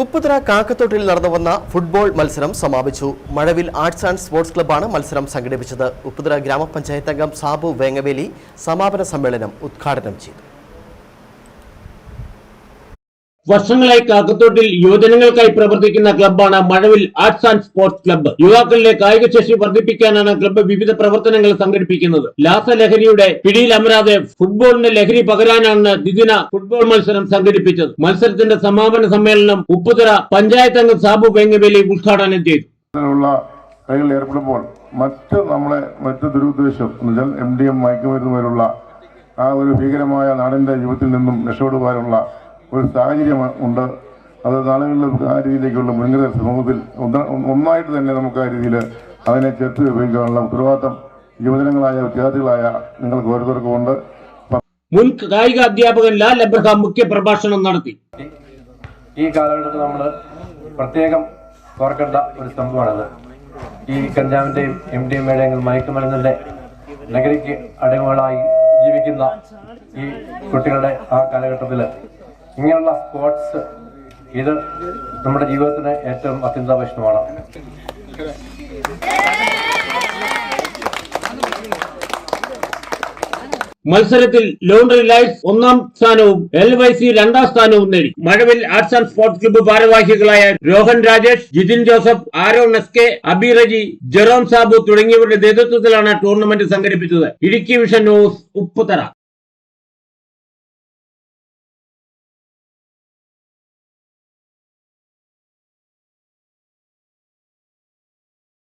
ഉപ്പുതറ കാക്കത്തോട്ടിൽ നടന്നു വന്ന ഫുട്ബോൾ മത്സരം സമാപിച്ചു. മഴവിൽ ആർട്സ് ആൻഡ് സ്പോർട്സ് ക്ലബ്ബാണ് മത്സരം സംഘടിപ്പിച്ചത്. ഉപ്പുതറ ഗ്രാമപഞ്ചായത്ത് അംഗം സാബു വേങ്ങവേലി സമാപന സമ്മേളനം ഉദ്ഘാടനം ചെയ്തു. വർഷങ്ങളായി കാക്കത്തോട്ടിൽ യുവജനങ്ങൾക്കായി പ്രവർത്തിക്കുന്ന ക്ലബ്ബാണ് Mazhavil arts and sports club. യുവാക്കളിലെ കായികശേഷി വർദ്ധിപ്പിക്കാനാണ് ക്ലബ്ബ് വിവിധ പ്രവർത്തനങ്ങൾ സംഘടിപ്പിക്കുന്നത്. ലാസലഹരിയുടെ പിടിയിൽ അമരാതെ ഫുട്ബോളിന് ലഹരി പകരാനാണ് ദ്വിദിന ഫുട്ബോൾ മത്സരം സംഘടിപ്പിച്ചത്. മത്സരത്തിന്റെ സമാപന സമ്മേളനം ഉപ്പുതറ പഞ്ചായത്ത് അംഗം സാബു വെങ്ങവേലി ഉദ്ഘാടനം ചെയ്തു. ഏർപ്പെടുമ്പോൾ മറ്റ് നമ്മളെ മറ്റ് ദുരുദ്ദേശം എം ഡി എം മയക്കുമരുന്ന് പോലുള്ള ആ ഒരു ഭീകരമായ നാടിന്റെ ജീവിതത്തിൽ നിന്നും രക്ഷപ്പെടുവാനുള്ള ഒരു സാഹചര്യം ഉണ്ട്. അത് നാളുകളിൽ ആ രീതിയിലേക്കുള്ള മുൻകരുതൽ സമൂഹത്തിൽ ഒന്ന്- ഒന്നായിട്ട് തന്നെ നമുക്ക് ആ രീതിയിൽ അതിനെ ചേർത്ത് ഉപയോഗിക്കാനുള്ള ഉത്തരവാദിത്തം യുവജനങ്ങളായ വിദ്യാർത്ഥികളായ നിങ്ങൾക്ക് ഓരോരുത്തർക്കും ഉണ്ട്. മുൻ കായിക അധ്യാപകൻ ലാൽ എബ്രഹാം മുഖ്യ പ്രഭാഷണം നടത്തി. ഈ കാലഘട്ടത്തിൽ നമ്മൾ പ്രത്യേകം ഓർക്കേണ്ട ഒരു സംഭവമാണത്. ഈ കഞ്ചാവിന്റെയും എം ഡി എമ്മയുടെയും മയക്കുമരുന്നിന്റെ ലഹരിക്ക് അടിമകളായി ജീവിക്കുന്ന ഈ കുട്ടികളുടെ ആ കാലഘട്ടത്തിൽ ഇങ്ങനെയുള്ള സ്പോർട്സ് ഇത് നമ്മുടെ ജീവിതത്തിന് ഏറ്റവും അത്യന്താപേക്ഷണമാണ് മത്സരത്തിൽ ലോണ്ടറി ലൈറ്റ്സ് ഒന്നാം സ്ഥാനവും എൽ വൈ സി രണ്ടാം സ്ഥാനവും നേടി. Mazhavil arts and sports club ഭാരവാഹികളായ Rohan Rajesh Jithin Joseph Aaron S K Abiraji Jerome Sabu തുടങ്ങിയവരുടെ നേതൃത്വത്തിലാണ് ടൂർണമെന്റ് സംഘടിപ്പിച്ചത്. Idukki vision news Upputhara.